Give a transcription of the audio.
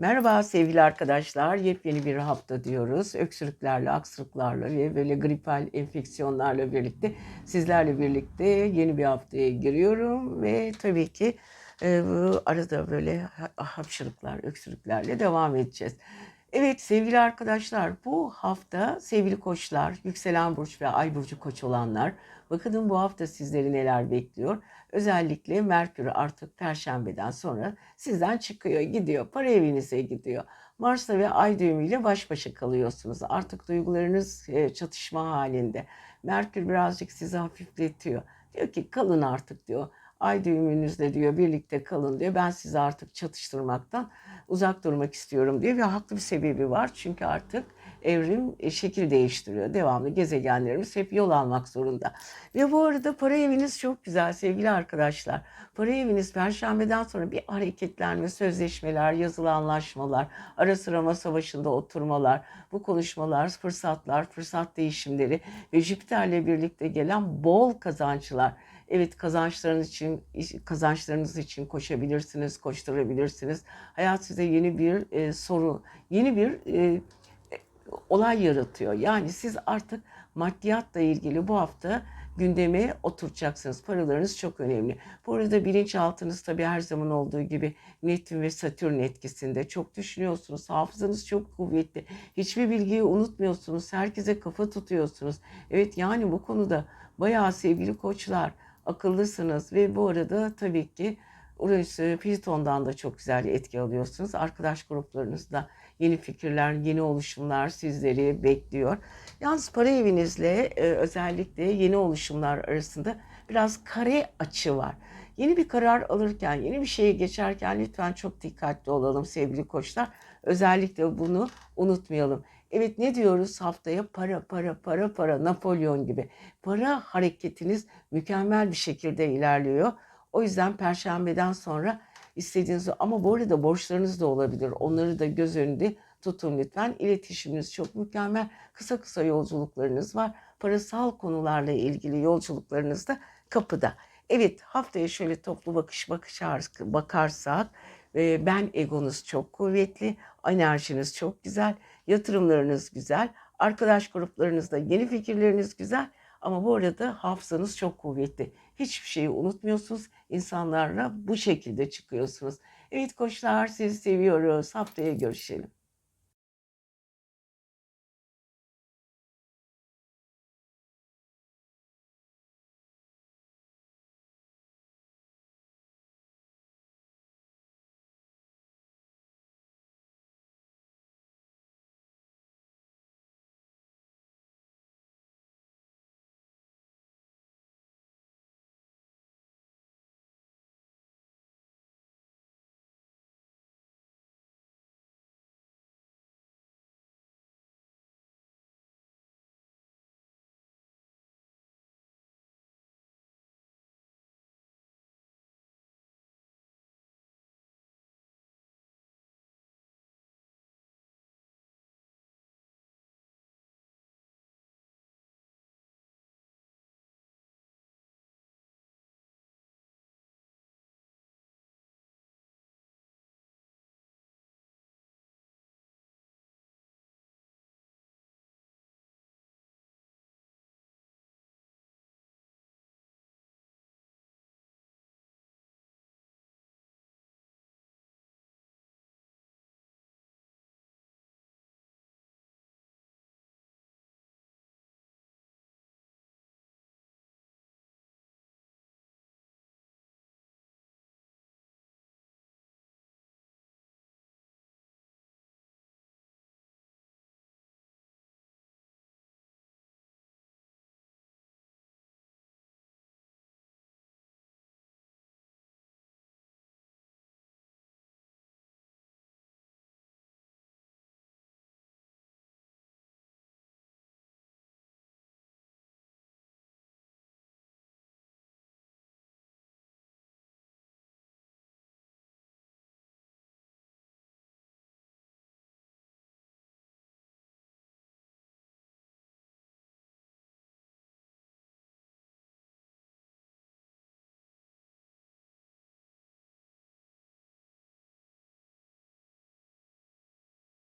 Merhaba sevgili arkadaşlar. Yepyeni bir hafta diyoruz. Öksürüklerle, aksırıklarla ve böyle gripal enfeksiyonlarla birlikte sizlerle birlikte yeni bir haftaya giriyorum ve tabii ki e, arada böyle ha- hapşırıklar, öksürüklerle devam edeceğiz. Evet sevgili arkadaşlar bu hafta sevgili koçlar, yükselen burç ve ay burcu koç olanlar bakalım bu hafta sizleri neler bekliyor. Özellikle Merkür artık Perşembeden sonra sizden çıkıyor, gidiyor, para evinize gidiyor. Mars'la ve Ay düğümüyle baş başa kalıyorsunuz. Artık duygularınız e, çatışma halinde. Merkür birazcık sizi hafifletiyor. Diyor ki kalın artık diyor. Ay düğümünüzle diyor birlikte kalın diyor. Ben sizi artık çatıştırmaktan uzak durmak istiyorum diyor ve haklı bir sebebi var. Çünkü artık evrim e, şekil değiştiriyor. Devamlı gezegenlerimiz hep yol almak zorunda. Ve bu arada para eviniz çok güzel sevgili arkadaşlar. Para eviniz perşembeden sonra bir hareketlenme, sözleşmeler, yazılı anlaşmalar, ara sıra masa başında oturmalar, bu konuşmalar, fırsatlar, fırsat değişimleri ve Jüpiter'le birlikte gelen bol kazançlar. Evet kazançlarınız için kazançlarınız için koşabilirsiniz, koşturabilirsiniz. Hayat size yeni bir e, soru, yeni bir e, olay yaratıyor. Yani siz artık maddiyatla ilgili bu hafta gündeme oturacaksınız. Paralarınız çok önemli. Bu arada bilinçaltınız tabii her zaman olduğu gibi Neptün ve Satürn etkisinde. Çok düşünüyorsunuz. Hafızanız çok kuvvetli. Hiçbir bilgiyi unutmuyorsunuz. Herkese kafa tutuyorsunuz. Evet yani bu konuda bayağı sevgili koçlar akıllısınız ve bu arada tabii ki Uranüs, Plüton'dan da çok güzel etki alıyorsunuz. Arkadaş gruplarınızda yeni fikirler, yeni oluşumlar sizleri bekliyor. Yalnız para evinizle e, özellikle yeni oluşumlar arasında biraz kare açı var. Yeni bir karar alırken, yeni bir şeye geçerken lütfen çok dikkatli olalım sevgili koçlar. Özellikle bunu unutmayalım. Evet ne diyoruz haftaya? Para, para, para, para. Napolyon gibi. Para hareketiniz mükemmel bir şekilde ilerliyor. O yüzden perşembeden sonra istediğiniz ama bu arada borçlarınız da olabilir. Onları da göz önünde tutun lütfen. İletişiminiz çok mükemmel. Kısa kısa yolculuklarınız var. Parasal konularla ilgili yolculuklarınız da kapıda. Evet haftaya şöyle toplu bakış bakış bakarsak ben egonuz çok kuvvetli, enerjiniz çok güzel, yatırımlarınız güzel, arkadaş gruplarınızda yeni fikirleriniz güzel ama bu arada hafızanız çok kuvvetli. Hiçbir şeyi unutmuyorsunuz. İnsanlarla bu şekilde çıkıyorsunuz. Evet koçlar sizi seviyoruz. Haftaya görüşelim.